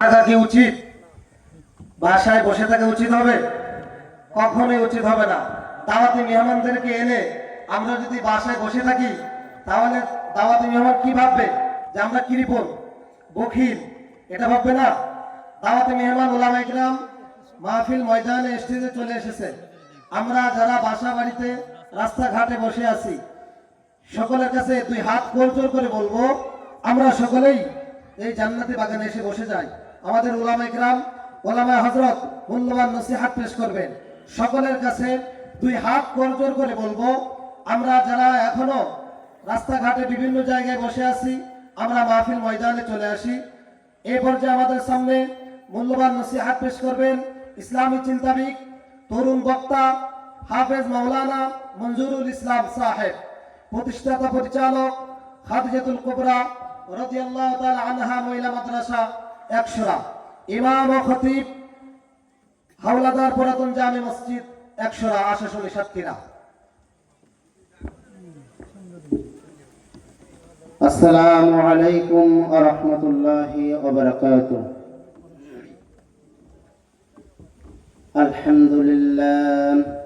থাকা উচিত? বাসায় বসে থাকা উচিত হবে? কখনোই উচিত হবে না। দাওয়াতি মেহমানদেরকে এনে আমরা যদি বাসায় বসে থাকি, তাহলে দাওয়াতি মেহমান কি ভাববে? যে আমরা কৃপণ বখিল। এটা ভাববে না। দাওয়াতি মেহমান ওলামা ইকরাম মাহফিল ময়দানে স্টেজে চলে এসেছে। আমরা যারা বাসা বাড়িতে রাস্তাঘাটে বসে আছি, সকলের কাছে দুই হাত কোলচোর করে বলব, আমরা সকলেই এই জান্নাতি বাগানে এসে বসে যাই। আমাদের ওলামা ইকরাম ওলামা হজরত মূল্যবান নসিহাত পেশ করবেন। সকলের কাছে দুই হাত কোলচোর করে বলব, আমরা যারা এখনও রাস্তাঘাটে বিভিন্ন জায়গায় বসে আছি, আমরা মাহফিল ময়দানে চলে আসি। এই পর্যায়ে আমাদের সামনে মূল্যবান নসিহাত পেশ করবেন ইসলামী চিন্তাবিদ, তরুণ বক্তা হাফেজ মাওলানা মঞ্জুরুল ইসলাম সাহেব, প্রতিষ্ঠাতা পরিচালক খাদিজাতুল কুবরা রাদিয়াল্লাহু তাআলা আনহা মহিলা মাদ্রাসা একশোরা ইমাম খতিব হাওলাদার পুরাতন জামে মসজিদ একশোরা আশাশনে সাতক্ষীরা আসসালামু আলাইকুম ওয়া রাহমাতুল্লাহি ওয়া বারাকাতুহু। আলহামদুলিল্লাহ।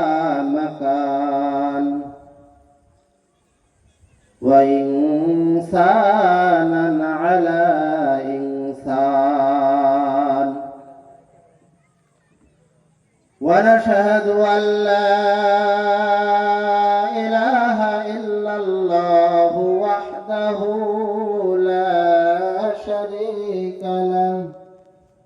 وإنسانا على إنسان. ونشهد أن لا إله إلا الله وحده